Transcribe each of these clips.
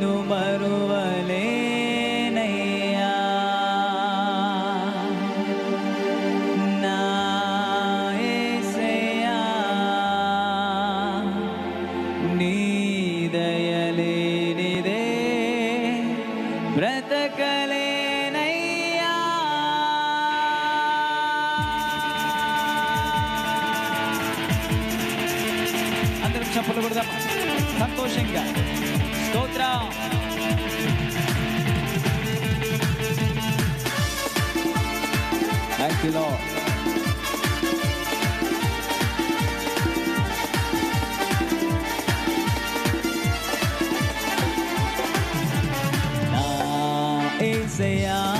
కృపను फुलबुर्दा संतोषं स्तोत्र thank you lord say yeah.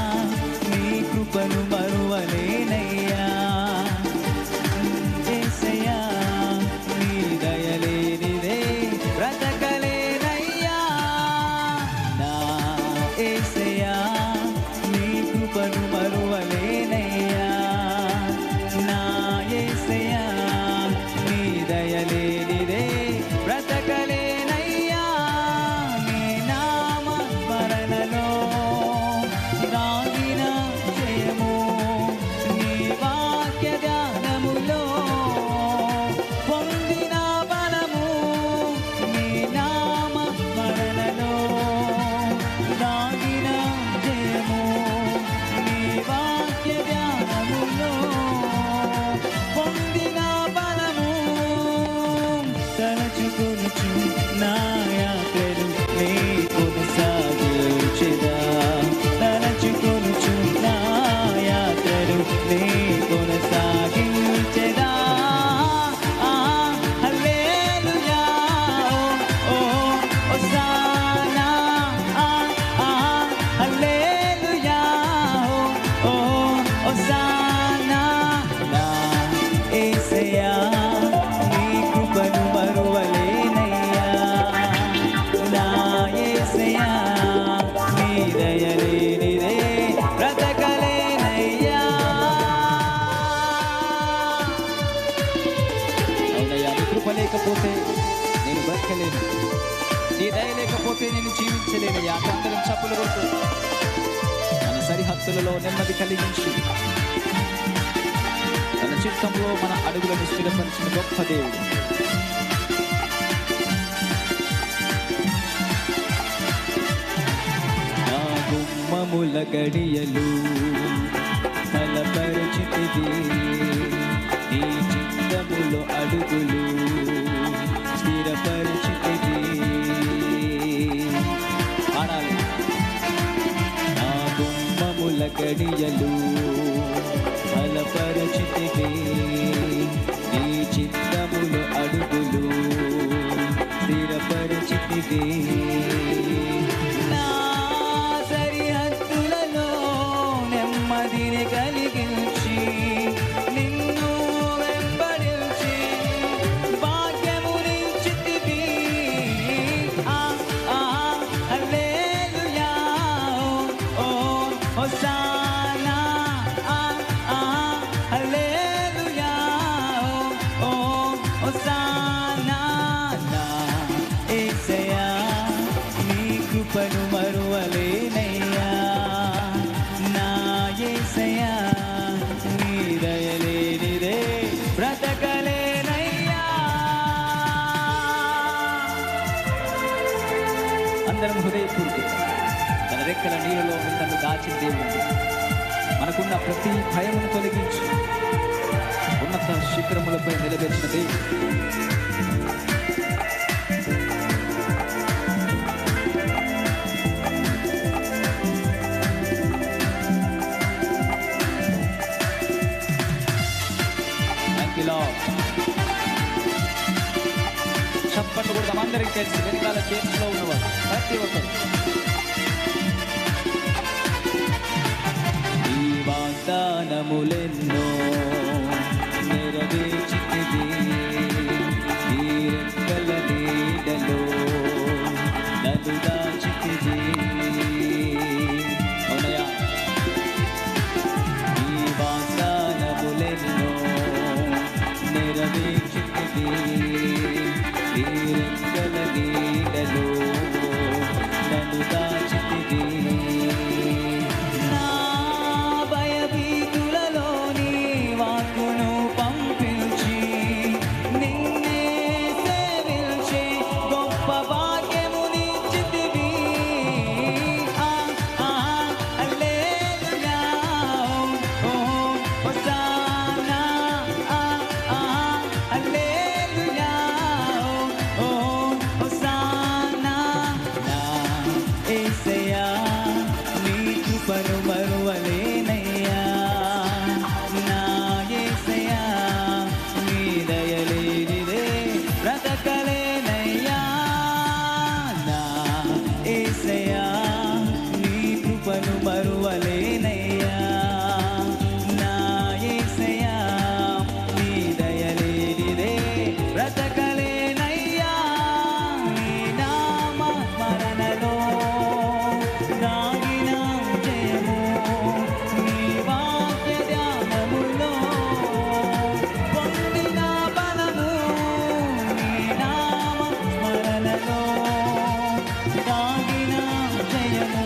কোনো চুপ না లేకపోతే నేను బ్రతకలేను నీ దయ లేకపోతే నేను జీవించలేను. అందరం చప్పులు కొట్టు. మన సరిహద్దులలో నెమ్మది కలిగించి. తన చిత్తంలో మన అడుగులను స్థిరపరిచిన గొప్ప దేవుడు. గుమ్మముల గడియలు బలపరిచితివి. నీ చిత్తములో అడుగులు గుమ్మముల గడియలు బలపరచితివి. నీ చిత్తములు అడుగులు స్థిరపరచితివి. Ah, ah, oh, oh, కృపను మరువలేనయ్యా. నా యేసయ్యా నీ దయలేనిదే బ్రతకలేనయ్యా. అందరం హృదయపూర్తి రెక్కల నీళ్ళలో మిమ్మల్ని దాచిన దేవుడు. మనకున్న ప్రతి భయమును తొలగించి. ఉన్నత శిఖరములపై నిలబెట్టిన దేవుడు. చప్పట్లు కూడా అందరికీ తెలిసి వెనకాల చేతిలో ఉన్నవారు ప్రతి ఒక్కరు. వాగ్దానములెన్నో மறுமறுவலே సాగిన జయము.